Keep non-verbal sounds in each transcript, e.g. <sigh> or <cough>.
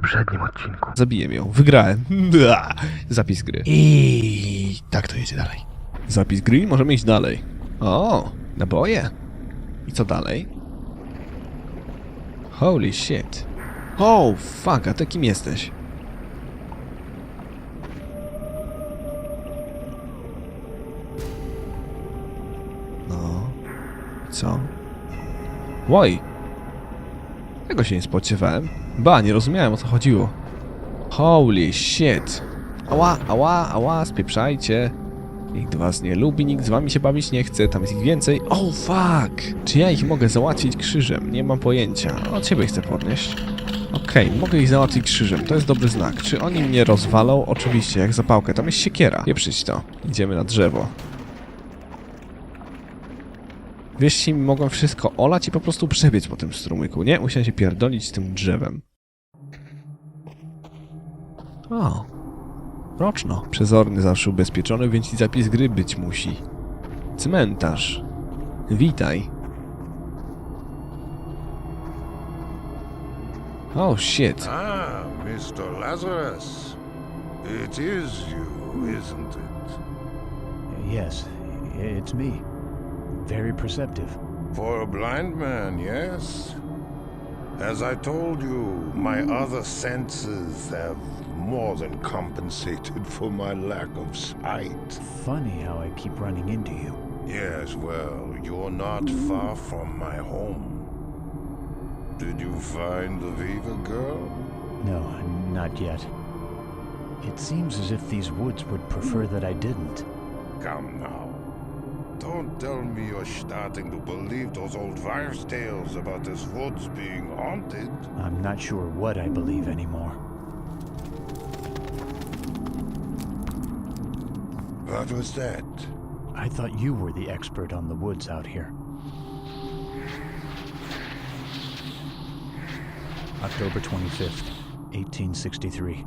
poprzednim odcinku. Zabiję ją. Wygrałem. Zapis gry. I tak to jedzie dalej. Zapis gry i możemy iść dalej. O, naboje. I co dalej? Holy shit. Oh, fuck, a ty kim jesteś? No. Co? Oj. Tego się nie spodziewałem. Ba, nie rozumiałem o co chodziło. Holy shit. Ała, ała, ała, spieprzajcie. Nikt was nie lubi, nikt z wami się bawić nie chce, tam jest ich więcej. Oh fuck! Czy ja ich mogę załatwić krzyżem? Nie mam pojęcia. Od ciebie chcę podnieść. Okej, mogę ich załatwić krzyżem, to jest dobry znak. Czy oni mnie rozwalą? Oczywiście, jak zapałkę. Tam jest siekiera. Pieprzyć to. Idziemy na drzewo. Wieście mi mogłem wszystko olać i po prostu przebiec po tym strumyku, nie? Musiałem się pierdolić z tym drzewem. O. Roczno. Przezorny zawsze ubezpieczony, więc i zapis gry być musi. Cmentarz. Witaj. Oh shit. Ah, Mr. Lazarus. It is you, isn't it? Yes, it's me. Very perceptive. For a blind man, yes. As I told you, my hmm. other senses have more than compensated for my lack of sight. Funny how I keep running into you. Yes, well, you're not hmm. far from my home. Did you find the Viva girl? No, not yet. It seems as if these woods would prefer hmm. that I didn't. Come now. Don't tell me you're starting to believe those old wives' tales about this woods being haunted. I'm not sure what I believe anymore. What was that? I thought you were the expert on the woods out here. October 25th, 1863.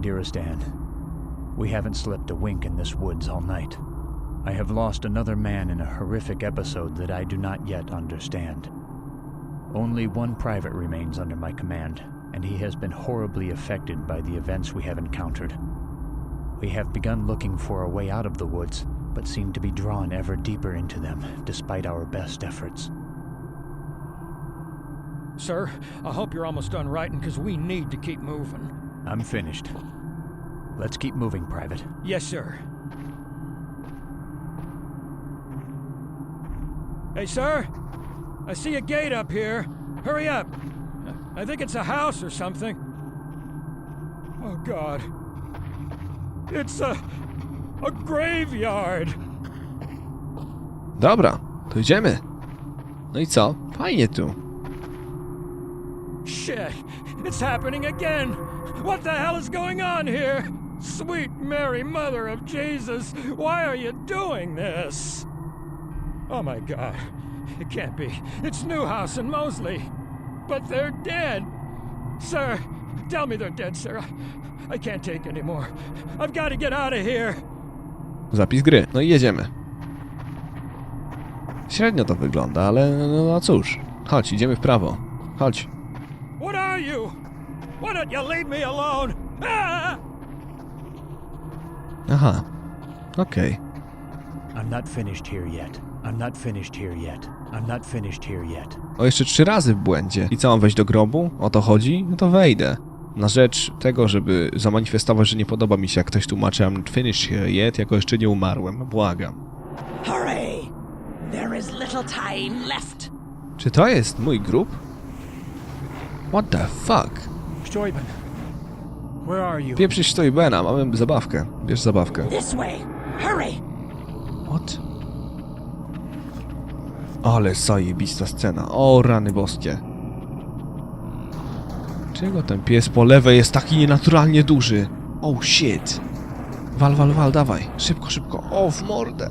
Dearest Anne, we haven't slept a wink in this woods all night. I have lost another man in a horrific episode that I do not yet understand. Only one private remains under my command, and he has been horribly affected by the events we have encountered. We have begun looking for a way out of the woods, but seem to be drawn ever deeper into them, despite our best efforts. Sir, I hope you're almost done writing because we need to keep moving. I'm finished. Let's keep moving, Private. Yes, sir. Hey, sir! I see a gate up here. Hurry up! I think it's a house or something. Oh, God. It's a. a graveyard! Dobra, to idziemy. No i co? Fajnie tu. Shit! It's happening again! What the hell is going on here? Sweet Mary, Mother of Jesus, why are you doing this? Oh my god. It can't be. It's Newhouse and Mosley. But they're dead. Sir, tell me they're dead, sir. I, I can't take anymore. I've got to get out of here. Zapis gry. No i jedziemy. Średnio to wygląda, ale no, no cóż. Chodź, idziemy w prawo. Chodź. What are you? Why don't you leave me alone? Ah! Aha. Okej. I'm not finished here yet. I'm not finished here yet. I'm not finished here yet. O, jeszcze trzy razy w błędzie. I co, mam wejść do grobu? O to chodzi? No to wejdę. Na rzecz tego, żeby zamanifestować, że nie podoba mi się, jak ktoś tłumaczy I'm not finished here yet, jako jeszcze nie umarłem. Błagam. Hurry! There is little time left. Czy to jest mój grób? What the fuck? Steuben, where are you? Pieprzyć stoi Bena, mamy zabawkę. Bierz zabawkę. This way. Hurry! What? Ale zajebista scena. O, rany boskie. Czego ten pies po lewej jest taki nienaturalnie duży? Oh shit. Wal, wal, wal, dawaj. Szybko, szybko. O, w mordę.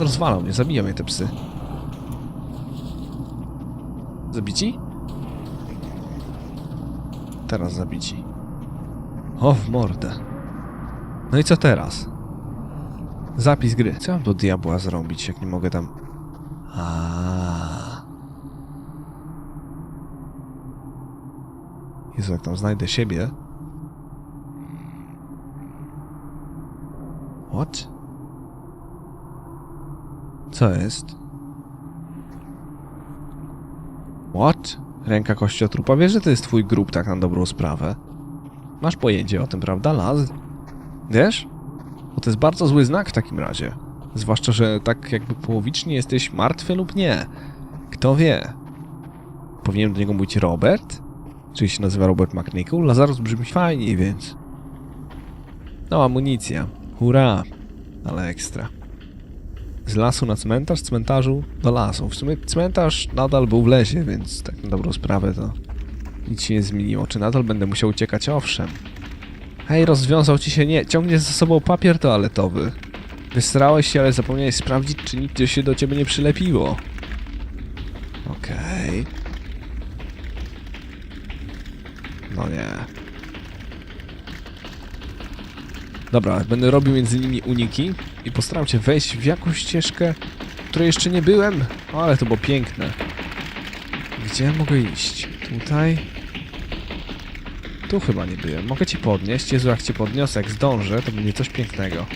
Rozwalał mnie, zabiją mnie te psy. Zabici? Teraz zabici. O, w mordę. No i co teraz? Zapis gry. Co mam do diabła zrobić, jak nie mogę tam... A. Jezu, jak tam znajdę siebie. What? Co jest? What? Ręka kościotrupa. Wiesz, że to jest twój grób tak na dobrą sprawę. Masz pojęcie o tym, prawda, Laz? Wiesz? Bo to jest bardzo zły znak w takim razie. Zwłaszcza, że tak jakby połowicznie jesteś martwy lub nie. Kto wie? Powinienem do niego mówić Robert? Czyli się nazywa Robert McNichol? Lazarus brzmi fajniej, więc... No, amunicja. Hurra! Ale ekstra. Z lasu na cmentarz, z cmentarzu do lasu. W sumie cmentarz nadal był w lesie, więc tak na dobrą sprawę to nic się nie zmieniło. Czy nadal będę musiał uciekać? Owszem. Hej, rozwiązał ci się nie. Ciągniesz ze sobą papier toaletowy. Wysrałeś się, ale zapomniałeś sprawdzić, czy nic się do ciebie nie przylepiło. Okej. No nie. Dobra, będę robił między nimi uniki i postaram się wejść w jakąś ścieżkę, której jeszcze nie byłem. O, ale to było piękne. Gdzie mogę iść? Tutaj? Tu chyba nie byłem. Mogę ci podnieść. Jezu, jak cię podniosę, jak zdążę, to będzie coś pięknego.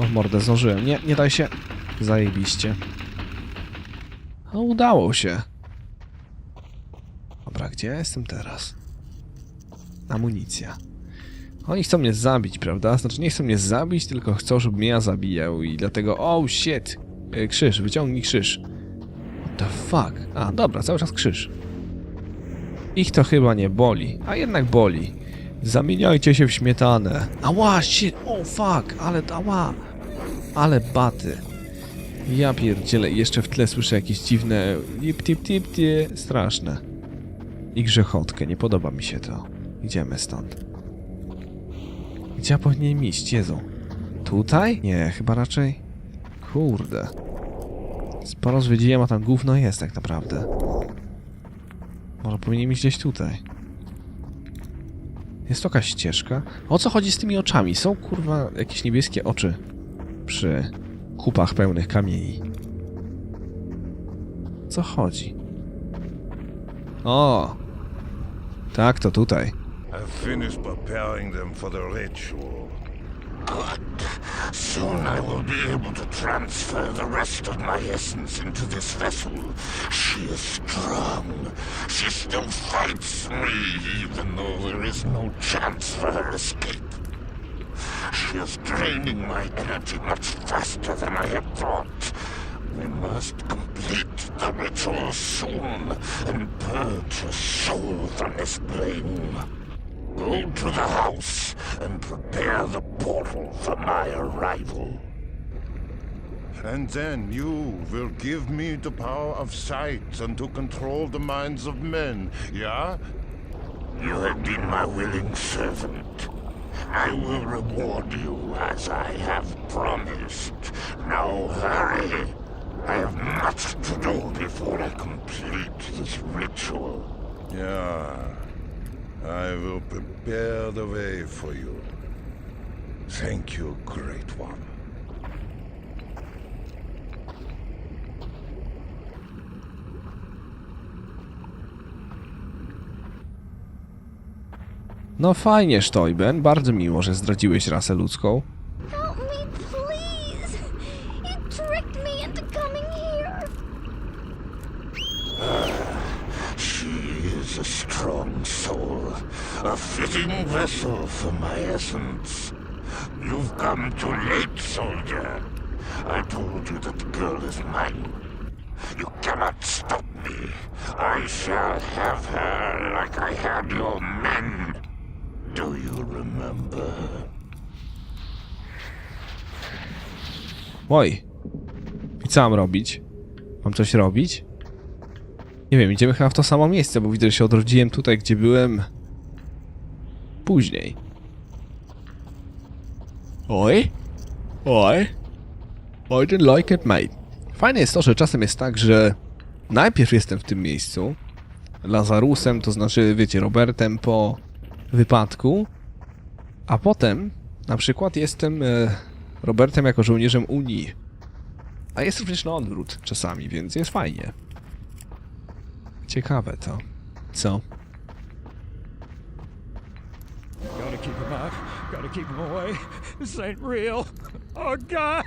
O, mordę, zdążyłem. Nie, nie daj się. Zajebiście. No, udało się. Dobra, gdzie ja jestem teraz? Amunicja. Oni chcą mnie zabić, prawda? Znaczy nie chcą mnie zabić, tylko chcą, żebym ja zabijał i dlatego... Oh shit! E, Krzyż, wyciągnij krzyż. What the fuck? A, dobra, cały czas krzyż. Ich to chyba nie boli, a jednak boli. Zamieniajcie się w śmietanę. Ała, shit, oh fuck, ale ała. Ale baty. Ja pierdzielę, jeszcze w tle słyszę jakieś dziwne tip tip tip tie, straszne. I grzechotkę, nie podoba mi się to. Idziemy stąd. Gdzie ja powinienem iść, Jezu? Tutaj? Nie, chyba raczej... Kurde. Sporo zwiedziłem, a tam gówno jest tak naprawdę. Może powinienem iść gdzieś tutaj. Jest to jakaś ścieżka. O co chodzi z tymi oczami? Są kurwa jakieś niebieskie oczy przy kupach pełnych kamieni. Co chodzi? O! Tak, to tutaj. I've finished preparing them for the ritual. Good. Soon I will be able to transfer the rest of my essence into this vessel. She is strong. She still fights me, even though there is no chance for her escape. She is draining my energy much faster than I had thought. We must complete the ritual soon and purge her soul from this plane. Go to the house and prepare the portal for my arrival. And then you will give me the power of sight and to control the minds of men, yeah? You have been my willing servant. I will reward you as I have promised. Now hurry. I have much to do before I complete this ritual. Yeah. I will prepare the way for you. Thank you, Great One. No fajnie, Stoiben, bardzo miło, że zdradziłeś rasę ludzką. Help me, please! You tricked me into coming here! She is a strong soul, a fitting vessel for my essence. You've come too late, soldier. I told you that the girl is mine. You cannot stop me. I shall have her like I had your men. Do you remember? Oj. I co mam robić? Mam coś robić? Nie wiem, idziemy chyba w to samo miejsce, bo widzę, że się odrodziłem tutaj, gdzie byłem... Później. Oj. Oj. I didn't like it, mate. Fajne jest to, że czasem jest tak, że najpierw jestem w tym miejscu, Lazarusem, to znaczy, wiecie, Robertem po wypadku, a potem na przykład jestem e, Robertem jako żołnierzem Unii. A jest również na odwrót czasami, więc jest fajnie. Ciekawe to. Co? keep him. Gotta keep him away. This ain't real. Oh, God.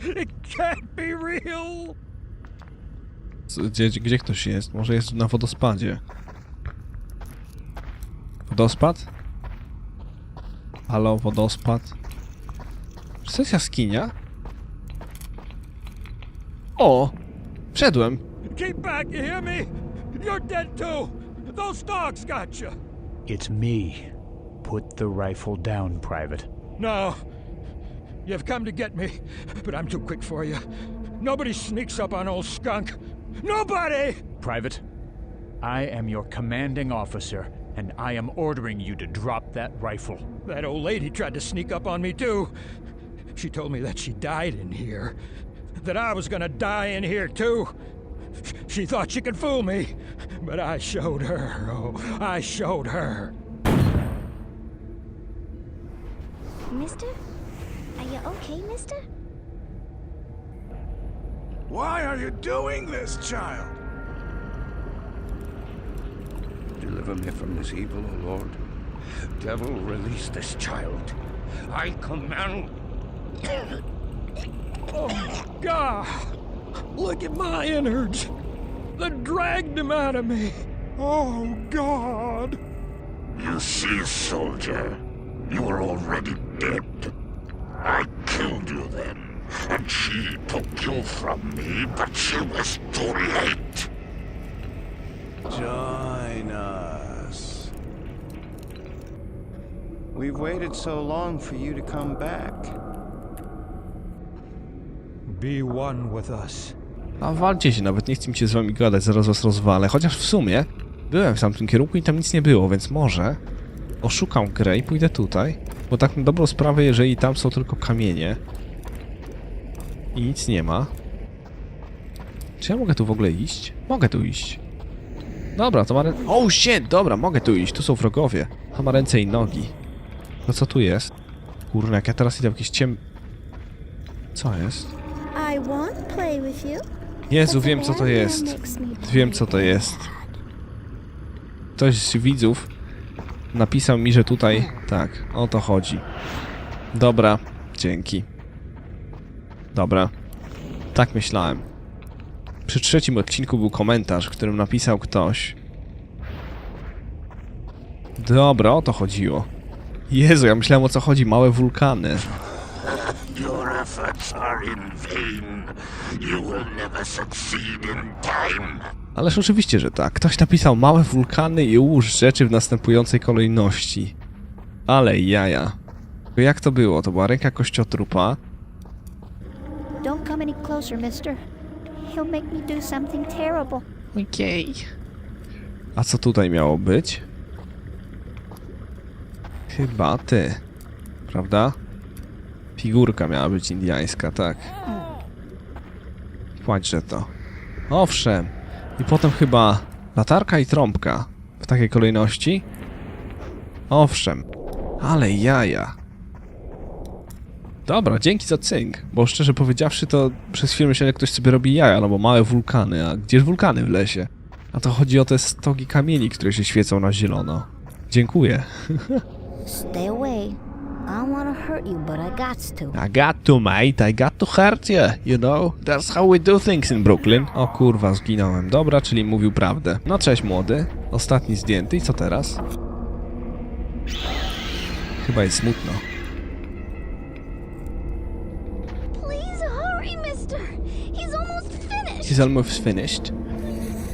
It can't be real. Gdzie, gdzie ktoś jest? Może jest na wodospadzie. Wodospad? Halo, wodospad? Czy to jest jaskinia? O! Wszedłem! Keep back, you hear me? You're dead too. Those dogs got you. It's me. Put the rifle down, Private. No. You've come to get me, but I'm too quick for you. Nobody sneaks up on old skunk. Nobody! Private, I am your commanding officer, and I am ordering you to drop that rifle. That old lady tried to sneak up on me too. She told me that she died in here. That I was gonna die in here too. She thought she could fool me. But I showed her. Oh, I showed her. Mister? Are you okay, mister? Why are you doing this, child? Deliver me from this evil, O Lord. Devil, release this child. I command. Oh, God! Look at my innards! They dragged him out of me! Oh, God! You see, soldier, you were already dead. I killed you then, and she took you from me, but she was too late. Join We've waited so long for you to come back. Be one with us. A walcie się, nawet nie chcę mi się z wami gadać, zaraz was rozwalę. Chociaż w sumie byłem w tamtym kierunku i tam nic nie było, więc może oszukam grę i pójdę tutaj. Bo tak na dobrą sprawę, jeżeli tam są tylko kamienie i nic nie ma. Czy ja mogę tu w ogóle iść? Mogę tu iść. Dobra, to ma ręce... Oh shit, dobra, mogę tu iść, tu są wrogowie. To ma ręce i nogi. No co tu jest? Kurna, jak ja teraz idę w jakieś ciem... Co jest? Jezu, wiem co to jest. Wiem co to jest. Ktoś z widzów napisał mi, że tutaj... Tak, o to chodzi. Dobra, dzięki. Dobra. Tak myślałem. Przy trzecim odcinku był komentarz, w którym napisał ktoś. Dobra, o to chodziło. Jezu, ja myślałem o co chodzi, małe wulkany. Your efforts are in vain. You will never succeed in time. Ależ oczywiście, że tak. Ktoś napisał małe wulkany i ułóż rzeczy w następującej kolejności. Ale jaja. To Jak to było? To była ręka kościotrupa. Don't come any closer, mister. He'll make me do something terrible. Okej. A co tutaj miało być? Chyba ty. Prawda? Figurka miała być indiańska, tak. Płaćże to. Owszem. I potem chyba latarka i trąbka. W takiej kolejności? Owszem. Ale jaja. Dobra, dzięki za cynk. Bo szczerze powiedziawszy, to przez chwilę myślałem, że ktoś sobie robi jaja, no bo małe wulkany. A gdzież wulkany w lesie? A to chodzi o te stogi kamieni, które się świecą na zielono. Dziękuję. <laughs> Stay away. I don't want to hurt you, but I got to. I got to, mate. I got to hurt you. You know, that's how we do things in Brooklyn. O kurwa, zginąłem. Dobra, czyli mówił prawdę. No cześć, młody. Ostatni zdjęty. I co teraz? Chyba jest smutno. Please hurry, mister. He's almost finished. He's almost finished.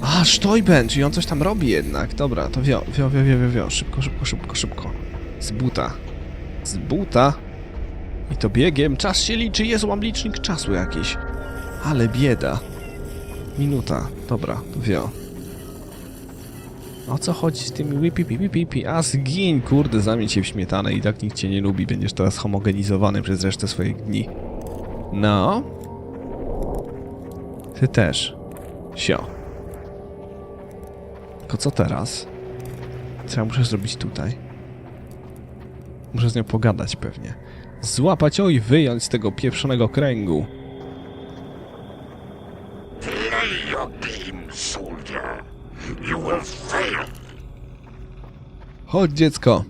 A, Stoiben, czyli on coś tam robi jednak. Dobra, to wio, wio, wio, wio, wio, wio. Szybko, szybko, szybko, szybko. Z buta. Z buta. I to biegiem. Czas się liczy. Jezu, mam licznik czasu jakiś. Ale bieda. Minuta. Dobra, wio. O co chodzi z tymi łypi, pipi, pipi? A zgiń, kurde, zamień się w śmietanę i tak nikt cię nie lubi. Będziesz teraz homogenizowany przez resztę swoich dni. No. Ty też. Sio. Tylko co teraz? Co ja muszę zrobić tutaj? Muszę z nią pogadać pewnie. Złapać ją i wyjąć z tego pieprzonego kręgu. Play your game, soldier. You will fail. Chodź dziecko.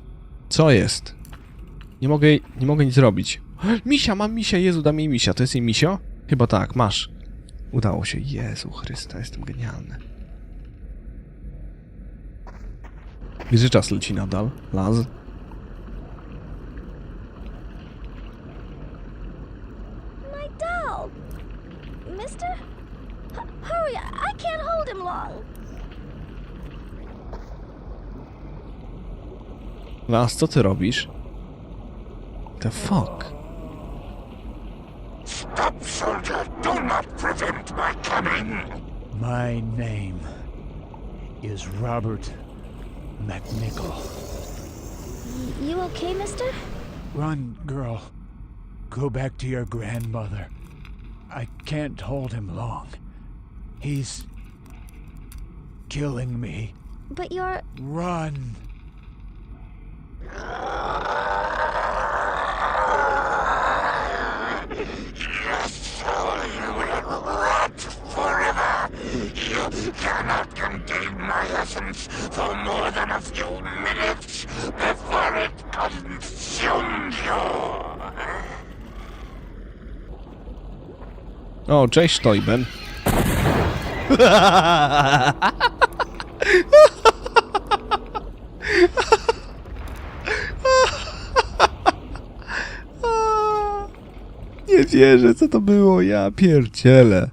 Co jest? Nie mogę, nie mogę nic zrobić. <gasps> Misia, mam misia, Jezu, dam jej misia. To jest jej misio? Chyba tak, masz. Udało się. Jezu Chrysta, jestem genialny. Gdzie czas leci nadal? Laz? Laz, co ty robisz? The fuck? Stop, soldier! Do not prevent my coming! My name is Robert McNichol. You okay, mister? Run, girl. Go back to your grandmother. I can't hold him long. He's killing me. But you're. Run. For more than a few minutes before it consumes you! O, cześć, Stoiben. Nie wierzę, co to było, ja pierdzielę.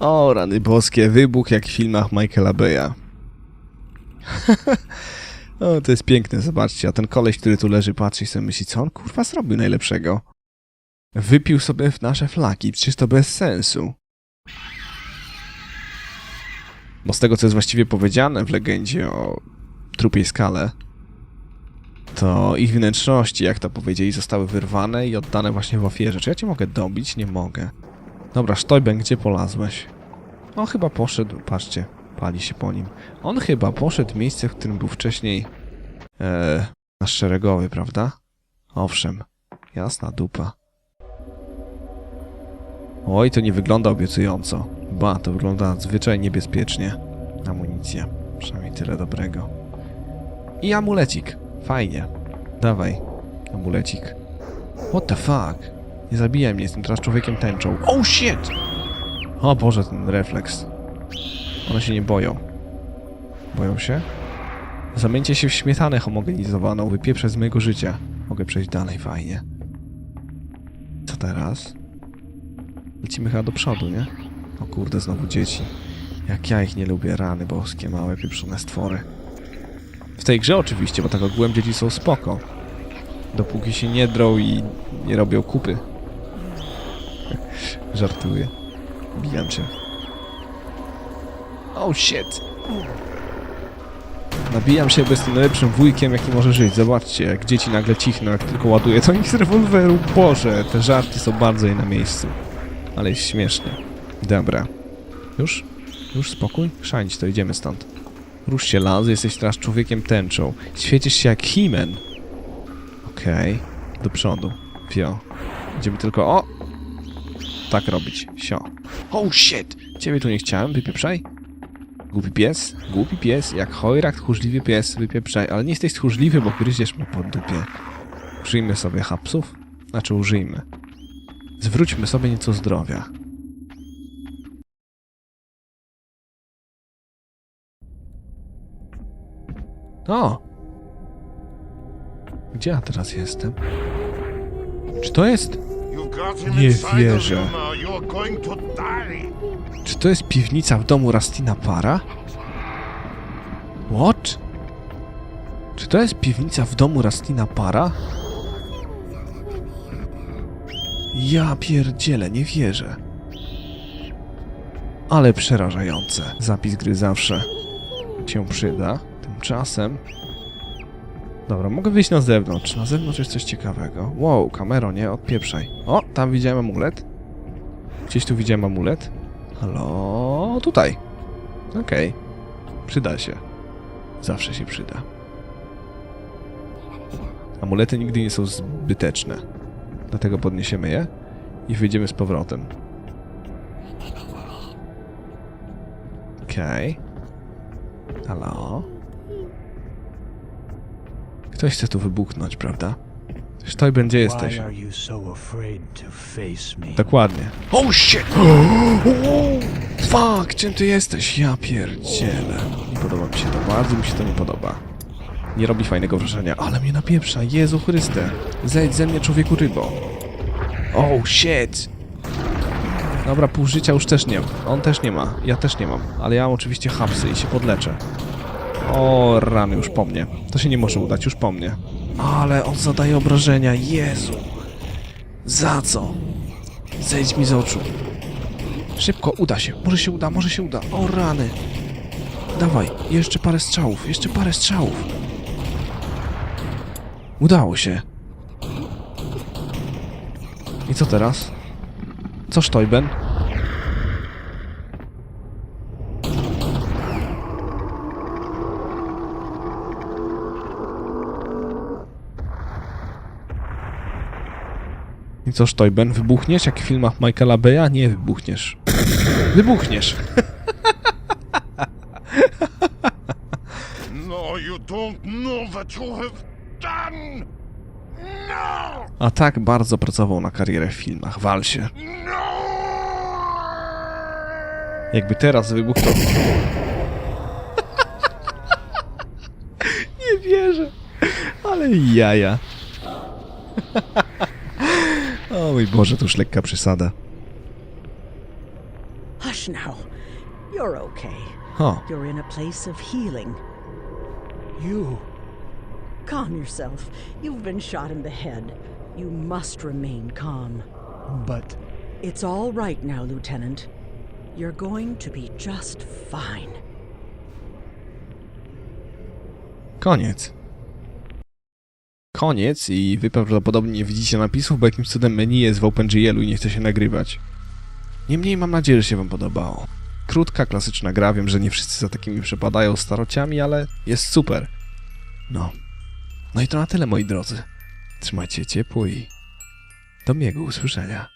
O, rany boskie, wybuch jak w filmach Michaela Beya. <laughs> o, to jest piękne, zobaczcie, a ten koleś, który tu leży, patrzy i sobie myśli, co on kurwa zrobił najlepszego? Wypił sobie w nasze flaki, przecież to bez sensu. Bo z tego, co jest właściwie powiedziane w legendzie o trupiej skale, to ich wnętrzności, jak to powiedzieli, zostały wyrwane i oddane właśnie w ofierze. Czy ja cię mogę dobić? Nie mogę. Dobra, Sztojben, gdzie polazłeś? On chyba poszedł, patrzcie, pali się po nim. On chyba poszedł w miejsce, w którym był wcześniej e, nasz szeregowy, prawda? Owszem, jasna dupa. Oj, to nie wygląda obiecująco. Ba, to wygląda zwyczajnie niebezpiecznie. Amunicja. Przynajmniej tyle dobrego. I amulecik. Fajnie. Dawaj. Amulecik. What the fuck? Nie zabijaj mnie, jestem teraz człowiekiem tęczą. Oh shit! O Boże, ten refleks. One się nie boją. Boją się? Zamieńcie się w śmietanę homogenizowaną, wypieprzę z mojego życia. Mogę przejść dalej, fajnie. Co teraz? Lecimy chyba do przodu, nie? O kurde, znowu dzieci. Jak ja ich nie lubię, rany boskie, małe pieprzone stwory. W tej grze oczywiście, bo tak ogółem dzieci są spoko. Dopóki się nie drą i nie robią kupy. <laughs> Żartuję. Bijam cię. Oh shit! Nabijam się, bo jestem najlepszym wujkiem, jaki może żyć. Zobaczcie, jak dzieci nagle cichną, jak tylko ładuję to ich z rewolweru. Boże, te żarty są bardzo jej na miejscu. Ale jest śmiesznie. Dobra. Już? Już spokój? Szanić, to idziemy stąd. Rusz się, Laz, jesteś teraz człowiekiem tęczą. Świecisz się jak He-Man. Okej. Do przodu. Fio. Będziemy tylko... O! Tak robić. Sio. Oh shit! Ciebie tu nie chciałem, wypieprzaj. Głupi pies? Głupi pies, jak chojrak, tchórzliwy pies, wypieprzaj. Ale nie jesteś tchórzliwy, bo gryziesz mnie pod dupie. Użyjmy sobie hapsów? Znaczy użyjmy. Zwróćmy sobie nieco zdrowia. O! Gdzie ja teraz jestem? Czy to jest... Nie wierzę. Czy to jest piwnica w domu Rastina Para? What? Czy to jest piwnica w domu Rastina Para? Ja pierdzielę, nie wierzę. Ale przerażające. Zapis gry zawsze się przyda. Tymczasem... Dobra, mogę wyjść na zewnątrz. Na zewnątrz jest coś ciekawego. Wow, kamero, nie? Odpieprzaj. O, tam widziałem amulet. Gdzieś tu widziałem amulet. Halo? Tutaj. Okej. Przyda się. Zawsze się przyda. Amulety nigdy nie są zbyteczne. Dlatego podniesiemy je i wyjdziemy z powrotem. Okej. Halo? Ktoś chce tu wybuchnąć, prawda? Sztojben, gdzie jesteś? Dokładnie. Oh shit! <gasps> Fuck, czym ty jesteś? Ja pierdzielę. Nie podoba mi się to, bardzo mi się to nie podoba. Nie robi fajnego wrażenia, ale mnie napieprza, Jezu Chryste. Zejdź ze mnie, człowieku rybo. Oh shit! Dobra, pół życia już też nie mam. On też nie ma, ja też nie mam. Ale ja mam oczywiście hapsy i się podleczę. O, rany, już po mnie. To się nie może udać, już po mnie. Ale on zadaje obrażenia, Jezu. Za co? Zejdź mi z oczu. Szybko, uda się. Może się uda, może się uda. O rany. Dawaj, jeszcze parę strzałów, jeszcze parę strzałów. Udało się. I co teraz? Co Sztojben? Co Sztojben? Wybuchniesz jak w filmach Michaela Beya? Nie wybuchniesz. Wybuchniesz. <laughs> No, you don't know what you have done! No! A tak bardzo pracował na karierę w filmach. Wal się. No! Jakby teraz wybuchnął. <laughs> Nie wierzę. Ale jaja. <laughs> o mój Boże, to już lekka przesada. Hush now. You're okay. O, You're in a place of healing. You. Calm yourself. You've been shot in the head. You must remain calm. But It's all right now, Lieutenant. You're going to be just fine. koniec. Koniec i wy prawdopodobnie nie widzicie napisów, bo jakimś cudem menu jest w OpenGL-u i nie chce się nagrywać. Niemniej mam nadzieję, że się wam podobało. Krótka, klasyczna gra, wiem, że nie wszyscy za takimi przepadają starociami, ale jest super. No. No i to na tyle, moi drodzy. Trzymajcie ciepło i do miłego usłyszenia.